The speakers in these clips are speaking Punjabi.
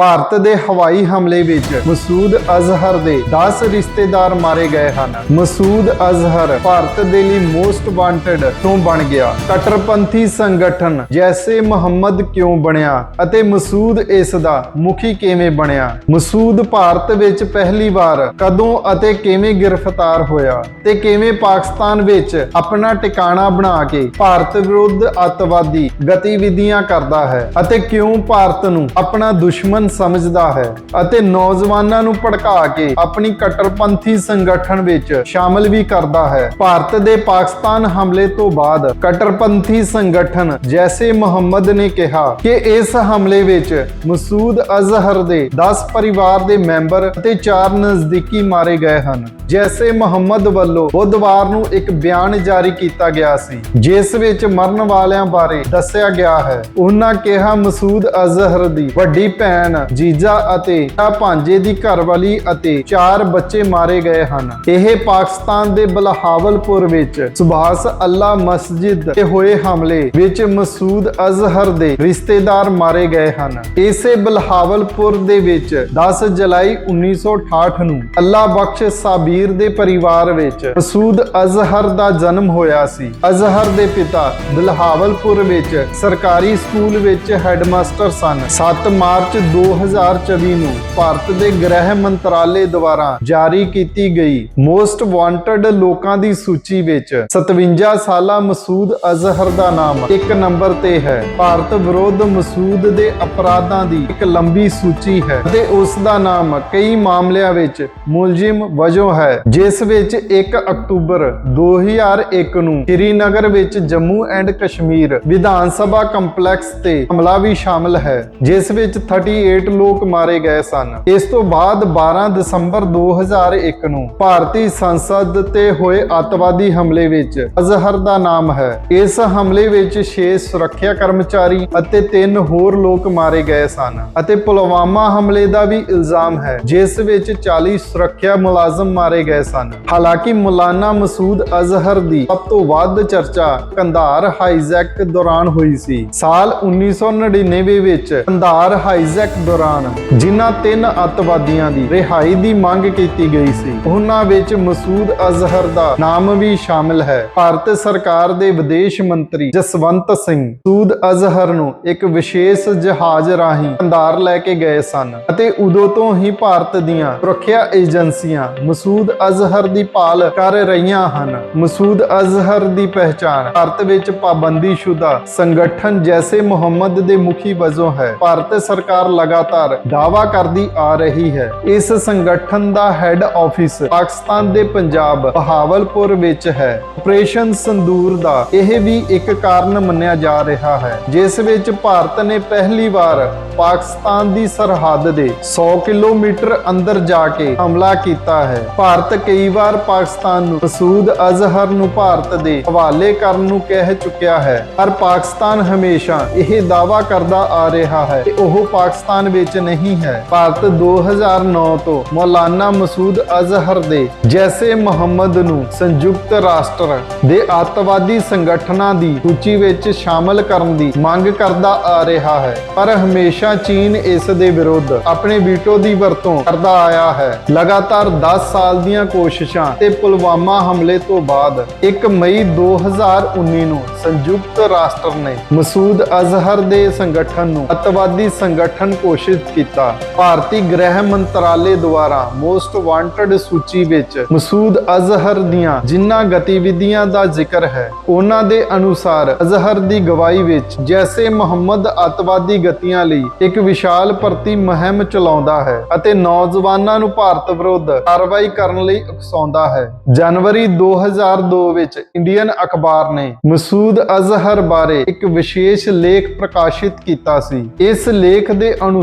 ਭਾਰਤ ਦੇ ਹਵਾਈ ਹਮਲੇ ਵਿੱਚ ਮਸੂਦ ਅਜ਼ਹਰ ਦੇ 10 ਰਿਸ਼ਤੇਦਾਰ ਮਾਰੇ ਗਏ ਹਨ। ਮਸੂਦ ਅਜ਼ਹਰ ਭਾਰਤ ਦੇ ਲਈ ਮੋਸਟ ਵਾਂਟਡ ਤੋਂ ਬਣ ਗਿਆ। ਕਟਰਪੰਥੀ ਸੰਗਠਨ ਜੈਸੇ ਮੁਹੰਮਦ ਕਿਉਂ ਬਣਿਆ ਅਤੇ ਮਸੂਦ ਇਸ ਦਾ ਮੁਖੀ ਕਿਵੇਂ ਬਣਿਆ? ਮਸੂਦ ਭਾਰਤ ਵਿੱਚ ਪਹਿਲੀ ਵਾਰ ਕਦੋਂ ਅਤੇ ਕਿਵੇਂ ਗ੍ਰਿਫਤਾਰ ਹੋਇਆ ਤੇ ਕਿਵੇਂ ਪਾਕਿਸਤਾਨ ਵਿੱਚ ਆਪਣਾ ਟਿਕਾਣਾ ਬਣਾ ਕੇ ਭਾਰਤ ਵਿਰੁੱਧ ਅੱਤਵਾਦੀ ਗਤੀਵਿਧੀਆਂ ਕਰਦਾ ਹੈ ਅਤੇ ਕਿਉਂ ਭਾਰਤ ਨੂੰ ਆਪਣਾ ਦੁਸ਼ਮਣ ਸਮਝਦਾ ਹੈ ਅਤੇ ਨੌਜਵਾਨਾਂ ਨੂੰ ਭੜਕਾ ਕੇ ਆਪਣੀ ਕਟਰਪੰਥੀ ਸੰਗਠਨ ਵਿੱਚ ਸ਼ਾਮਲ ਵੀ ਕਰਦਾ ਹੈ। ਭਾਰਤ ਦੇ ਪਾਕਿਸਤਾਨ ਹਮਲੇ ਤੋਂ ਬਾਅਦ ਕਟਰਪੰਥੀ ਸੰਗਠਨ ਜੈਸੇ ਮੁਹੰਮਦ ਨੇ ਕਿਹਾ ਕਿ ਇਸ ਹਮਲੇ ਵਿੱਚ ਮਸੂਦ ਅਜ਼ਹਰ ਦੇ 10 ਪਰਿਵਾਰ ਦੇ ਮੈਂਬਰ ਅਤੇ 4 ਨਜ਼ਦੀਕੀ ਮਾਰੇ ਗਏ ਹਨ। ਜੈਸੇ ਮੁਹੰਮਦ ਵੱਲੋਂ ਬੁੱਧਵਾਰ ਨੂੰ ਇੱਕ ਬਿਆਨ ਜਾਰੀ ਕੀਤਾ ਗਿਆ ਸੀ, ਜਿਸ ਵਿੱਚ ਮਰਨ ਵਾਲਿਆਂ ਬਾਰੇ ਦੱਸਿਆ ਗਿਆ ਹੈ। ਉਹਨਾਂ ਕਿਹਾ, ਮਸੂਦ ਅਜ਼ਹਰ ਦੀ ਵੱਡੀ ਭੈਣ ਜੀਜਾ ਅਤੇ ਭਾਂਜੇ ਦੀ ਘਰਵਾਲੀ ਅਤੇ ਚਾਰ ਬੱਚੇ ਮਾਰੇ ਗਏ ਹਨ। ਇਹ ਪਾਕਿਸਤਾਨ ਦੇ ਬਲਹਾਵਲਪੁਰ ਵਿੱਚ ਸੁਭਾਸ ਅੱਲਾ ਮਸਜਿਦ ਤੇ ਹੋਏ ਹਮਲੇ ਵਿੱਚ ਮਸੂਦ ਅਜ਼ਹਰ ਦੇ ਰਿਸ਼ਤੇਦਾਰ ਮਾਰੇ ਗਏ ਹਨ। ਇਸੇ ਬਲਹਾਵਲਪੁਰ ਦੇ ਵਿੱਚ 10 ਜੁਲਾਈ 1968 ਨੂੰ ਅੱਲਾ ਬਖਸ਼ ਸਾਬੀਰ ਦੇ ਪਰਿਵਾਰ ਵਿੱਚ ਮਸੂਦ ਅਜ਼ਹਰ ਦਾ ਜਨਮ ਹੋਇਆ ਸੀ। ਅਜ਼ਹਰ ਦੇ ਪਿਤਾ ਬਲਹਾਵਲਪੁਰ ਵਿੱਚ ਸਰਕਾਰੀ ਸਕੂਲ ਵਿੱਚ ਹੈਡਮਾਸਟਰ ਸਨ। 7 ਮਾਰਚ 2024 ਨੂੰ ਭਾਰਤ ਦੇ ਗ੍ਰਹਿ ਮੰਤਰਾਲੇ ਦੁਆਰਾ ਜਾਰੀ ਕੀਤੀ ਗਈ ਮੋਸਟ ਵਾਂਟਡ ਲੋਕਾਂ ਦੀ ਸੂਚੀ ਵਿੱਚ 57 ਸਾਲਾ ਮਸੂਦ ਅਜ਼ਹਰ ਦਾ ਨਾਮ ਇੱਕ ਨੰਬਰ ਤੇ ਹੈ। ਭਾਰਤ ਵਿਰੁੱਧ ਮਸੂਦ ਦੇ ਅਪਰਾਧਾਂ ਦੀ ਇੱਕ ਲੰਬੀ ਸੂਚੀ ਹੈ ਅਤੇ ਉਸ ਦਾ ਨਾਮ ਕਈ ਮਾਮਲਿਆਂ ਵਿੱਚ ਮੁਲਜ਼ਮ ਵਜੋਂ ਹੈ, ਜਿਸ ਵਿੱਚ 1 ਅਕਤੂਬਰ 2001 ਨੂੰ ਸ੍ਰੀਨਗਰ ਵਿੱਚ ਜੰਮੂ ਐਂਡ ਕਸ਼ਮੀਰ ਵਿਧਾਨ ਸਭਾ ਕੰਪਲੈਕਸ ਤੇ ਹਮਲਾ ਵੀ ਸ਼ਾਮਲ ਹੈ, ਜਿਸ ਵਿੱਚ 38 ਲੋਕ ਮਾਰੇ ਗਏ ਸਨ। ਇਸ ਤੋਂ ਬਾਅਦ 12 ਦਸੰਬਰ 2001 ਨੂੰ ਭਾਰਤੀ ਸੰਸਦ ਤੇ ਹੋਏ ਅੱਤਵਾਦੀ ਹਮਲੇ ਵਿੱਚ ਅਜ਼ਹਰ ਦਾ ਨਾਮ ਹੈ। ਇਸ ਹਮਲੇ ਵਿੱਚ 6 ਸੁਰੱਖਿਆ ਕਰਮਚਾਰੀ ਅਤੇ 3 ਹੋਰ ਲੋਕ ਮਾਰੇ ਗਏ ਸਨ ਅਤੇ ਪੁਲਵਾਮਾ ਹਮਲੇ ਦਾ ਵੀ ਇਲਜ਼ਾਮ ਹੈ, ਜਿਸ ਵਿੱਚ 40 ਸੁਰੱਖਿਆ ਮੁਲਾਜ਼ਮ ਮਾਰੇ ਗਏ ਸਨ। ਹਾਲਾਂਕਿ ਮੌਲਾਨਾ ਮਸੂਦ ਅਜ਼ਹਰ ਦੀ ਸਭ ਤੋਂ ਵੱਧ ਚਰਚਾ ਕੰਧਾਰ ਹਾਈਜੈਕ ਦੌਰਾਨ ਹੋਈ ਸੀ। ਸਾਲ 1999 ਵਿੱਚ ਕੰਧਾਰ ਹਾਈਜੈਕ ਦੌਰਾਨ ਜਿਨ੍ਹਾਂ ਤਿੰਨ ਅੱਤਵਾਦੀਆਂ ਦੀ ਰਿਹਾਈ ਦੀ ਮੰਗ ਕੀਤੀ ਗਈ ਸੀ, ਉਹਨਾਂ ਵਿੱਚ ਮਸੂਦ ਅਜ਼ਹਰ ਦਾ ਨਾਮ ਵੀ ਸ਼ਾਮਿਲ ਹੈ। ਭਾਰਤ ਸਰਕਾਰ ਦੇ ਵਿਦੇਸ਼ ਮੰਤਰੀ ਜਸਵੰਤ ਸਿੰਘ ਮਸੂਦ ਅਜ਼ਹਰ ਨੂੰ ਇੱਕ ਵਿਸ਼ੇਸ਼ ਜਹਾਜ਼ ਰਾਹੀਂ ਕੰਧਾਰ ਲੈ ਕੇ ਗਏ ਸਨ ਅਤੇ ਉਦੋਂ ਤੋਂ ਹੀ ਭਾਰਤ ਦੀਆਂ ਸੁਰੱਖਿਆ ਏਜੰਸੀਆਂ ਮਸੂਦ ਅਜ਼ਹਰ ਦੀ ਭਾਲ ਕਰ ਰਹੀਆਂ ਹਨ। ਮਸੂਦ ਅਜ਼ਹਰ ਦੀ ਪਹਿਚਾਣ ਭਾਰਤ ਵਿੱਚ ਪਾਬੰਦੀਸ਼ੁਦਾ ਸੰਗਠਨ ਜੈਸੇ ਮੁਹੰਮਦ ਦੇ ਮੁਖੀ ਵਜੋਂ ਹੈ। ਭਾਰਤ ਸਰਕਾਰ ਲਗਾਤਾਰ ਦਾਅਵਾ ਕਰਦੀ ਆ ਰਹੀ ਹੈ। ਇਸ ਸੰਗਠਨ ਦਾ ਹੈੱਡ ਆਫਿਸ ਪਾਕਿਸਤਾਨ ਦੇ ਪੰਜਾਬ, ਬਹਾਵਲਪੁਰ ਵਿੱਚ ਹੈ। ਆਪਰੇਸ਼ਨ ਸੰਦੂਰ ਦਾ ਇਹ ਵੀ ਇੱਕ ਕਾਰਨ ਮੰਨਿਆ ਜਾ ਰਿਹਾ ਹੈ, ਜਿਸ ਵਿੱਚ ਭਾਰਤ ਨੇ ਪਹਿਲੀ ਵਾਰ ਪਾਕਿਸਤਾਨ ਦੀ ਸਰਹੱਦ ਦੇ 100 ਕਿਲੋਮੀਟਰ ਅੰਦਰ ਜਾ ਕੇ ਹਮਲਾ ਕੀਤਾ ਹੈ। ਭਾਰਤ ਕਈ ਵਾਰ ਪਾਕਿਸਤਾਨ ਨੂੰ ਮਸੂਦ ਅਜ਼ਹਰ ਨੂੰ ਭਾਰਤ ਦੇ ਹਵਾਲੇ ਕਰਨ ਨੂੰ ਕਹਿ ਚੁੱਕਿਆ ਹੈ, ਪਰ ਪਾਕਿਸਤਾਨ ਹਮੇਸ਼ਾ ਇਹ ਦਾਅਵਾ ਕਰਦਾ ਆ ਰਿਹਾ ਹੈ ਕਿ ਉਹ ਪਾਕਿਸਤਾਨ ਵਿੱਚ ਨਹੀਂ ਹੈ। ਭਾਰਤ 2009 ਤੋਂ ਮੌਲਾਨਾ ਮਸੂਦ ਅਜ਼ਹਰ ਦੇ ਜੈਸੇ ਮੁਹੰਮਦ ਨੂੰ ਸੰਯੁਕਤ ਰਾਸ਼ਟਰ ਦੇ ਅੱਤਵਾਦੀ ਸੰਗਠਨਾਂ ਦੀ ਸੂਚੀ ਵਿੱਚ ਸ਼ਾਮਲ ਕਰਨ ਦੀ ਮੰਗ ਕਰਦਾ ਆ ਰਿਹਾ ਹੈ। ਪਰ ਹਮੇਸ਼ਾ ਚੀਨ ਇਸ ਦੇ ਵਿਰੁੱਧ ਆਪਣੇ ਵੀਟੋ ਦੀ ਵਰਤੋਂ ਕਰਦਾ ਆਇਆ ਹੈ। ਲਗਾਤਾਰ 10 ਸਾਲ ਦੀਆਂ ਕੋਸ਼ਿਸ਼ਾਂ ਤੇ ਪੁਲਵਾਮਾ ਹਮਲੇ ਤੋਂ ਬਾਅਦ 1 ਮਈ 2019 ਨੂੰ ਸੰਯੁਕਤ ਰਾਸ਼ਟਰ ਨੇ ਮਸੂਦ ਅਜ਼ਹਰ ਦੇ ਸੰਗਠਨ ਨੂੰ ਅੱਤਵਾਦੀ ਸੰਗਠਨ ਘੋਸ਼ਿਤ ਕੀਤਾ। ਭਾਰਤੀ ਗ੍ਰਹਿ ਮੰਤਰਾਲੇ ਦੁਆਰਾ ਮੋਸਟ ਵਾਂਟਡ ਸੂਚੀ ਵਿੱਚ ਮਸੂਦ ਅਜ਼ਹਰ ਦੀਆਂ ਜਿਨ੍ਹਾਂ ਗਤੀਵਿਧੀਆਂ ਦਾ ਜ਼ਿਕਰ ਹੈ, ਉਹਨਾਂ ਦੇ ਅਨੁਸਾਰ ਅਜ਼ਹਰ ਦੀ ਗਵਾਹੀ ਵਿੱਚ ਜੈਸੇ ਮੁਹੰਮਦ ਅੱਤਵਾਦੀ ਗਤੀਆਂ ਲਈ ਇੱਕ ਵਿਸ਼ਾਲ ਭਰਤੀ ਮੁਹਿੰਮ ਚਲਾਉਂਦਾ ਹੈ ਅਤੇ ਨੌਜਵਾਨਾਂ ਨੂੰ ਭਾਰਤ ਵਿਰੁੱਧ ਕਾਰਵਾਈ ਕਰਨ ਲਈ ਉਕਸਾਉਂਦਾ ਹੈ। ਜਨਵਰੀ 2002 ਵਿੱਚ ਇੰਡੀਅਨ ਅਖਬਾਰ ਨੇ ਮਸੂਦ ਅਜ਼ਹਰ ਬਾਰੇ ਇੱਕ ਵਿਸ਼ੇਸ਼ ਲੇਖ ਪ੍ਰਕਾਸ਼ਿਤ ਕੀਤਾ ਸੀ। ਇਸ ਲੇਖ ਦੇ ਅਨੁਸਾਰ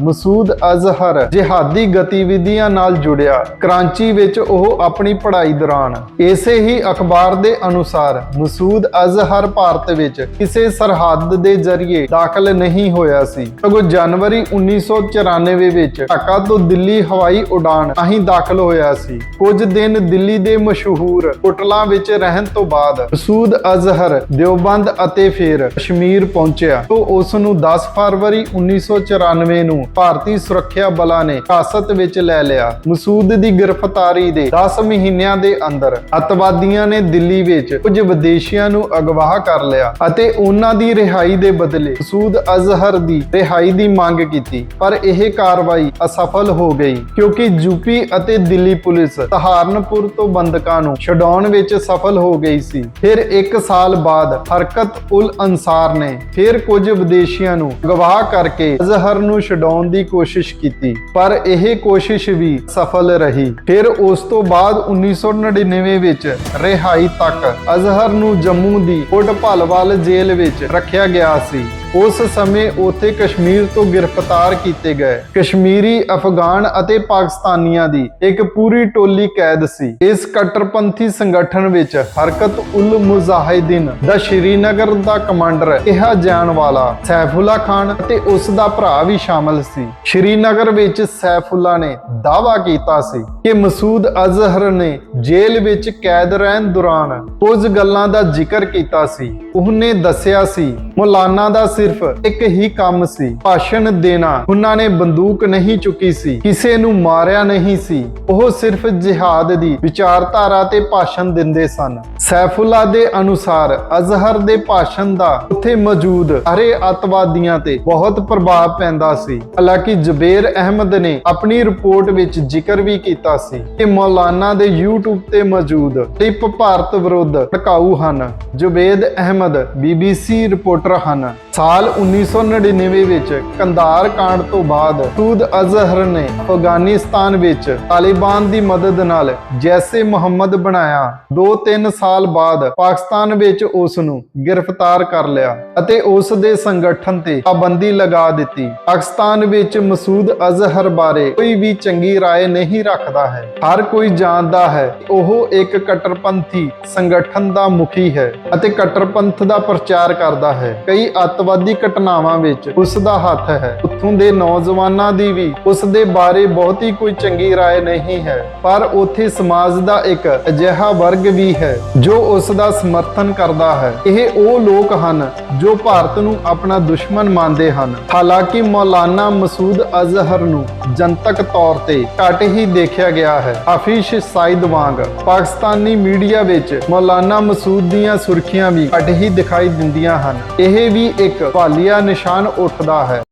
ਮਸੂਦ ਅਜ਼ਹਰ ਜਿਹਾਦੀ ਗਤੀਵਿਧੀਆਂ ਨਾਲ ਜੁੜਿਆ, ਕਰਾਂਚੀ ਵਿੱਚ ਉਹ ਆਪਣੀ ਪੜ੍ਹਾਈ ਦੌਰਾਨ। ਇਸੇ ਹੀ ਅਖਬਾਰ ਦੇ ਅਨੁਸਾਰ ਮਸੂਦ ਅਜ਼ਹਰ ਭਾਰਤ ਵਿੱਚ ਕਿਸੇ ਸਰਹੱਦ ਦੇ ਜ਼ਰੀਏ ਦਾਖਲ ਨਹੀਂ ਹੋਇਆ ਸੀ। ਸਗੋਂ ਜਨਵਰੀ 1994 ਵਿੱਚ ਢਾਕਾ ਤੋਂ ਦਿੱਲੀ ਹਵਾਈ ਉਡਾਨ ਅਹੀਂ ਦਾਖਲ ਹੋਇਆ ਸੀ। ਕੁਝ ਦਿਨ ਦਿੱਲੀ ਦੇ ਮਸ਼ਹੂਰ ਹੋਟਲਾਂ ਵਿੱਚ ਰਹਿਣ ਤੋਂ ਬਾਅਦ ਮਸੂਦ ਅਜ਼ਹਰ ਦਿਓਬੰਦ ਅਤੇ ਫਿਰ ਕਸ਼ਮੀਰ ਪਹੁੰਚਿਆ। ਤੋਂ ਉਸ ਨੂੰ 10 ਫਰਵਰੀ 1994 1998 ਨੂੰ ਭਾਰਤੀ ਸੁਰੱਖਿਆ ਬਲਾਂ ਨੇ ਹਿਰਾਸਤ ਵਿੱਚ ਲੈ ਲਿਆ। ਮਸੂਦ ਦੀ ਗ੍ਰਿਫਤਾਰੀ ਦੇ 10 ਮਹੀਨਿਆਂ ਦੇ ਅੰਦਰ ਅਤਵਾਦੀਆਂ ਨੇ ਦਿੱਲੀ ਵਿੱਚ ਕੁਝ ਵਿਦੇਸ਼ੀਆਂ ਨੂੰ ਅਗਵਾ ਕਰ ਲਿਆ ਅਤੇ ਉਹਨਾਂ ਦੀ ਰਿਹਾਈ ਦੇ ਬਦਲੇ ਮਸੂਦ ਅਜ਼ਹਰ ਦੀ ਰਿਹਾਈ ਦੀ ਮੰਗ ਕੀਤੀ। ਪਰ ਇਹ ਕਾਰਵਾਈ ਅਸਫਲ ਹੋ ਗਈ ਕਿਉਂਕਿ ਯੂਪੀ ਅਤੇ ਦਿੱਲੀ ਪੁਲਿਸ ਸਹਾਰਨਪੁਰ ਤੋਂ ਬੰਦਕਾਂ ਨੂੰ ਛਡਾਉਣ ਵਿੱਚ ਸਫਲ ਹੋ ਗਈ ਸੀ। ਫਿਰ ਇੱਕ ਸਾਲ ਬਾਅਦ ਹਰਕਤ ਉਲ ਅਨਸਾਰ ਨੇ ਫਿਰ ਕੁਝ ਵਿਦੇਸ਼ੀਆਂ ਨੂੰ ਗਵਾਹ ਕਰਕੇ ਅਜ਼ਹਰ ਨੂੰ ਛਡਾਉਣ ਦੀ ਕੋਸ਼ਿਸ਼ ਕੀਤੀ, ਪਰ ਇਹ ਕੋਸ਼ਿਸ਼ ਵੀ ਸਫਲ ਰਹੀ। ਫਿਰ ਉਸ ਤੋਂ ਬਾਅਦ 1999 ਵਿੱਚ ਰਿਹਾਈ ਤੱਕ ਅਜ਼ਹਰ ਨੂੰ ਜੰਮੂ ਦੀ ਕੋਟ ਭਲਵਾਲ ਜੇਲ੍ਹ ਵਿੱਚ ਰੱਖਿਆ ਗਿਆ ਸੀ। ਉਸ ਸਮੇਂ ਉਥੇ ਕਸ਼ਮੀਰ ਤੋਂ ਗ੍ਰਿਫਤਾਰ ਕੀਤੇ ਗਏ। ਕਸ਼ਮੀਰੀ, ਅਫਗਾਨ ਅਤੇ ਪਾਕਿਸਤਾਨੀਆਂ ਦੀ ਇੱਕ ਪੂਰੀ ਟੋਲੀ ਕੈਦ ਸੀ। ਇਸ ਕੱਟੜਪੰਥੀ ਸੰਗਠਨ ਵਿੱਚ ਹਰਕਤ ਉਲ ਮੁਜ਼ਾਹਿਦੀਨ ਦਾ ਸ਼੍ਰੀਨਗਰ ਦਾ ਕਮਾਂਡਰ ਕਿਹਾ ਜਾਣ ਵਾਲਾ ਸੈਫੁੱਲਾ ਖਾਨ ਅਤੇ ਉਸ ਦਾ ਭਰਾ ਵੀ ਸ਼ਾਮਲ ਸੀ। ਸ਼੍ਰੀਨਗਰ ਵਿੱਚ ਸੈਫੁੱਲਾ ਨੇ ਦਾਅਵਾ ਕੀਤਾ ਸੀ ਕਿ ਮਸੂਦ ਅਜ਼ਹਰ ਨੇ ਜੇਲ੍ਹ ਵਿੱਚ ਕੈਦ ਰਹਿਣ ਦੌਰਾਨ ਕੁਝ ਗੱਲਾਂ ਦਾ ਜ਼ਿਕਰ ਕੀਤਾ ਸੀ। ਉਹਨੇ ਦੱਸਿਆ ਸੀ, ਮੌਲਾਨਾ ਦਾ ਸਿਰਫ ਇੱਕ ਹੀ ਕੰਮ ਸੀ, ਭਾਸ਼ਣ ਦੇਣਾ। ਉਹਨਾਂ ਨੇ ਬੰਦੂਕ ਨਹੀਂ ਚੁੱਕੀ ਸੀ, ਕਿਸੇ ਨੂੰ ਮਾਰਿਆ ਨਹੀਂ ਸੀ। ਉਹ ਸਿਰਫ ਜਿਹਾਦ ਦੀ ਵਿਚਾਰਧਾਰਾ ਤੇ ਭਾਸ਼ਣ ਦਿੰਦੇ ਸਨ। ਸੈਫੁੱਲਾ ਦੇ ਅਨੁਸਾਰ ਅਜ਼ਹਰ ਦੇ ਭਾਸ਼ਣ ਦਾ ਉੱਥੇ ਮੌਜੂਦ ਹਰੇ ਅੱਤਵਾਦੀਆਂ ਤੇ ਬਹੁਤ ਪ੍ਰਭਾਵ ਪੈਂਦਾ ਸੀ। ਹਾਲਾਂਕਿ ਜਬੇਰ ਅਹਿਮਦ ਨੇ ਆਪਣੀ ਰਿਪੋਰਟ ਵਿੱਚ ਜ਼ਿਕਰ ਵੀ ਕੀਤਾ ਸੀ ਕਿ ਮੌਲਾਨਾ ਦੇ YouTube ਤੇ ਮੌਜੂਦ ਟਿਪ ਭਾਰਤ ਵਿਰੁੱਧ ਟਕਾਊ ਹਨ। ਜੁਬੇਦ ਅਹਿਮਦ BBC ਰਿਪੋਰਟਰ ਹਨ। ਸਾਲ 1999 ਵਿੱਚ ਕੰਧਾਰ ਕਾਂਡ ਤੋਂ ਬਾਅਦ ਸੂਦ ਅਜ਼ਹਰ ਨੇ ਅਫਗਾਨਿਸਤਾਨ ਵਿੱਚ ਤਾਲਿਬਾਨ ਦੀ ਮਦਦ ਨਾਲ ਜੈਸੇ ਮੁਹੰਮਦ ਬਣਾਇਆ 2-3 ਸਾਲ ਬਾਅਦ ਪਾਕਿਸਤਾਨ ਵਿੱਚ ਉਸ ਨੂੰ ਗ੍ਰਿਫਤਾਰ ਕਰ ਲਿਆ ਅਤੇ ਉਸ ਦੇ ਸੰਗਠਨ ਤੇ ਪਾਬੰਦੀ ਲਗਾ ਦਿੱਤੀ ਪਾਕਿਸਤਾਨ ਵਿੱਚ ਮਸੂਦ ਅਜ਼ਹਰ ਬਾਰੇ ਕੋਈ ਵੀ ਚੰਗੀ رائے ਨਹੀਂ ਰੱਖਦਾ ਹੈ ਹਰ ਕੋਈ ਜਾਣਦਾ ਹੈ ਕਿ ਉਹ ਇੱਕ ਕੱਟੜਪੰਥੀ ਸੰਗਠਨ ਦਾ ਮੁਖੀ ਹੈ ਅਤੇ ਕੱਟੜਪੰਥ ਦਾ ਪ੍ਰਚਾਰ ਕਰਦਾ ਹੈ ਕਈ ਅੱਤਵਾਦੀ ਘਟਨਾਵਾਂ ਵਿੱਚ ਉਸ ਦਾ ਹੱਥ ਹੈ ਉੱਥੋਂ ਦੇ ਨੌਜਵਾਨਾਂ ਦੀ ਵੀ ਉਸ ਦੇ ਬਾਰੇ ਬਹੁਤੀ ਕੋਈ ਚੰਗੀ رائے ਨਹੀਂ ਹੈ ਪਰ ਉੱਥੇ ਸਮਾਜ ਦਾ ਇੱਕ ਅਜਿਹਾ ਵਰਗ ਵੀ ਹੈ ਜੋ ਉਸ ਦਾ ਸਮਰਥਨ ਕਰਦਾ ਹੈ ਇਹ ਉਹ ਲੋਕ ਹਨ ਜੋ ਭਾਰਤ ਨੂੰ ਆਪਣਾ ਦੁਸ਼ਮਣ ਮੰਨਦੇ ਹਨ ਹਾਲਾਂਕਿ ਮੌਲਾਨਾ ਮਸੂਦ ਅਜ਼ਹਰ ਨੂੰ ਜਨਤਕ ਤੌਰ ਤੇ ਘੱਟ ਹੀ ਦੇਖਿਆ ਗਿਆ ਹੈ ਹਾਫਿਜ਼ ਸਾਈਦ ਵਾਂਗ ਪਾਕਿਸਤਾਨੀ ਮੀਡੀਆ ਵਿੱਚ ਮੌਲਾਨਾ ਮਸੂਦ ਦੀਆਂ ਸੁਰਖੀਆਂ ਵੀ ਘੱਟ ਹੀ ਦਿਖਾਈ ਦਿੰਦੀਆਂ ਹਨ ਇਹ ਵੀ ਇੱਕ ਭਾਲੀਆ ਨਿਸ਼ਾਨ ਉੱਠਦਾ ਹੈ।